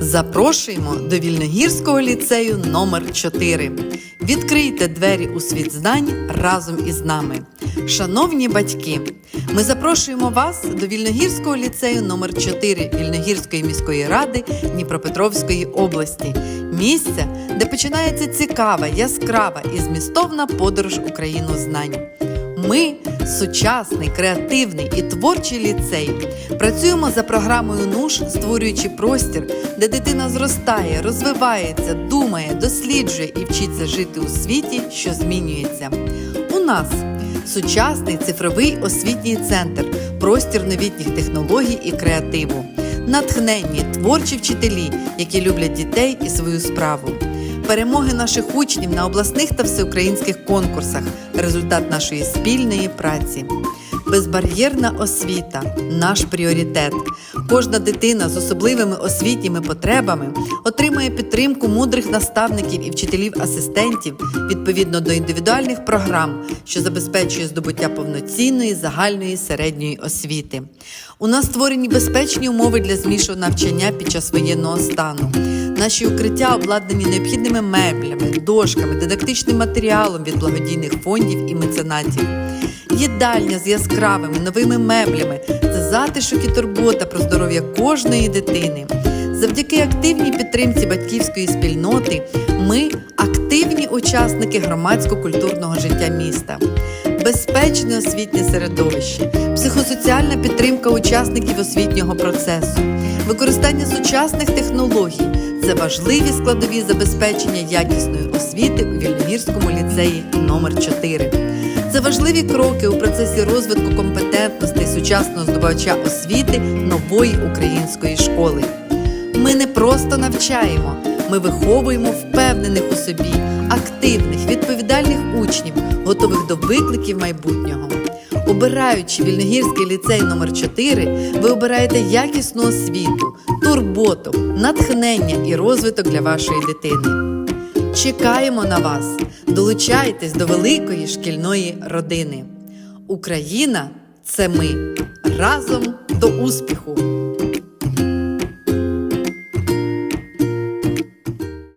Запрошуємо до Вільногірського ліцею номер 4 Відкрийте двері у світ знань разом із нами. Шановні батьки, ми запрошуємо вас до Вільногірського ліцею номер 4 Вільногірської міської ради Дніпропетровської області. Місця, де починається цікава, яскрава і змістовна подорож Україну знань. Ми сучасний, креативний і творчий ліцей. Працюємо за програмою НУШ, створюючи простір, де дитина зростає, розвивається, думає, досліджує і вчиться жити у світі, що змінюється. У нас сучасний цифровий освітній центр, простір новітніх технологій і креативу, натхненні творчі вчителі, які люблять дітей і свою справу. Перемоги наших учнів на обласних та всеукраїнських конкурсах результат нашої спільної праці. Безбар'єрна освіта наш пріоритет. Кожна дитина з особливими освітніми потребами отримує підтримку мудрих наставників і вчителів-асистентів відповідно до індивідуальних програм, що забезпечує здобуття повноцінної загальної середньої освіти. У нас створені безпечні умови для змішаного навчання під час воєнного стану. Наші укриття обладнані необхідними меблями, дошками, дидактичним матеріалом від благодійних фондів і меценатів. Їдальня з яскравими новими меблями це затишок і турбота про здоров'я кожної дитини. Завдяки активній підтримці батьківської спільноти ми активні учасники громадсько-культурного життя міста. Безпечне освітнє середовище, психосоціальна підтримка учасників освітнього процесу, використання сучасних технологій це важливі складові забезпечення якісної освіти у Вільногірському ліцеї номер 4 Це важливі кроки у процесі розвитку компетентностей сучасного здобувача освіти нової української школи. Ми не просто навчаємо, ми виховуємо впевнених у собі, активних, відповідальних учнів, готових до викликів майбутнього. Обираючи Вільногірський ліцей номер 4 ви обираєте якісну освіту, турботу, натхнення і розвиток для вашої дитини. Чекаємо на вас. Долучайтесь до великої шкільної родини. Україна це ми разом до успіху!